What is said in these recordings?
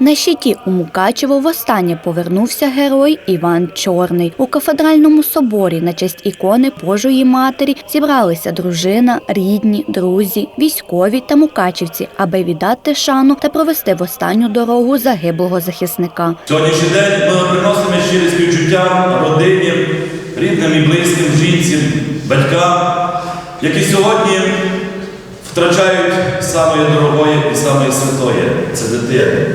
На щиті у Мукачево востаннє повернувся герой Іван Чорний. У кафедральному соборі на честь ікони Божої Матері зібралися дружина, рідні, друзі, військові та мукачівці, аби віддати шану та провести в останню дорогу загиблого захисника. Сьогоднішній день ми приносимо щирі співчуття родині, рідним і близьким, жінці, батькам, які сьогодні втрачають саме дорогое і саме святоє це дитини.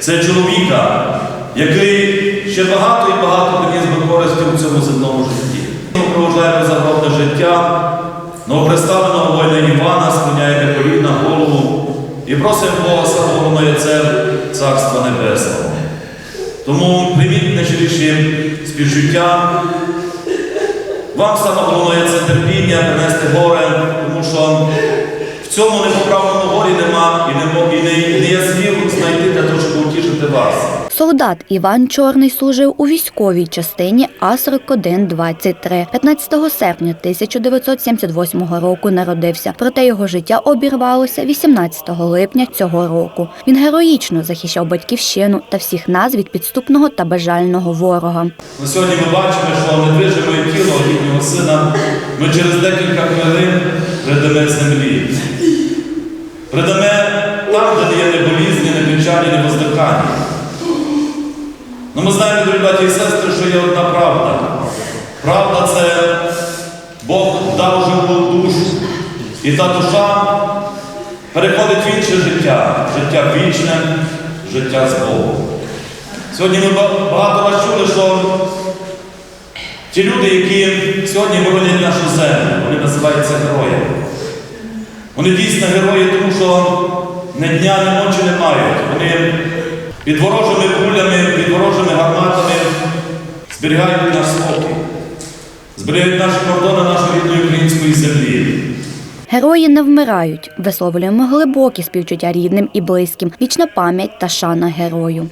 Це чоловіка, який ще багато і багато приніс би користі у цьому земному житті. Ми проважаємо загробне життя, новоприставленого воїна Івана склоняє на коліна голову і просимо Бога самого це Царства Небесного. Тому прийміть найщиріші співчуття. Вам саме головне це терпіння, принести горе, тому що в цьому непоправному горі нема і не, і не, вас. Солдат Іван Чорний служив у військовій частині АС-41-23. 15 серпня 1978 року народився. Проте його життя обірвалося 18 липня цього року. Він героїчно захищав батьківщину та всіх нас від підступного та бажального ворога. На сьогодні ми бачимо, що недвижиме тіло їхнього сина ми через декілька хвилин придаме землі. Придаме там, де є не болізні, не печалі, не воздихання. Ну ми знаємо, дорогі і сестри, що є одна правда. Правда це Бог дав живу душу. І та душа переходить в інше життя, життя вічне, життя з Богом. Сьогодні ми багато раз чули, що ті люди, які сьогодні боронять нашу землю, вони називаються героями. Вони дійсно герої, тому що не дня, ні ночі не мають. Вони під ворожими кулями, під ворожими гарматами зберігають наш спокій, зберігають наші кордони нашої рідної української землі. Герої не вмирають. Висловлюємо глибокі співчуття рідним і близьким. Вічна пам'ять та шана герою.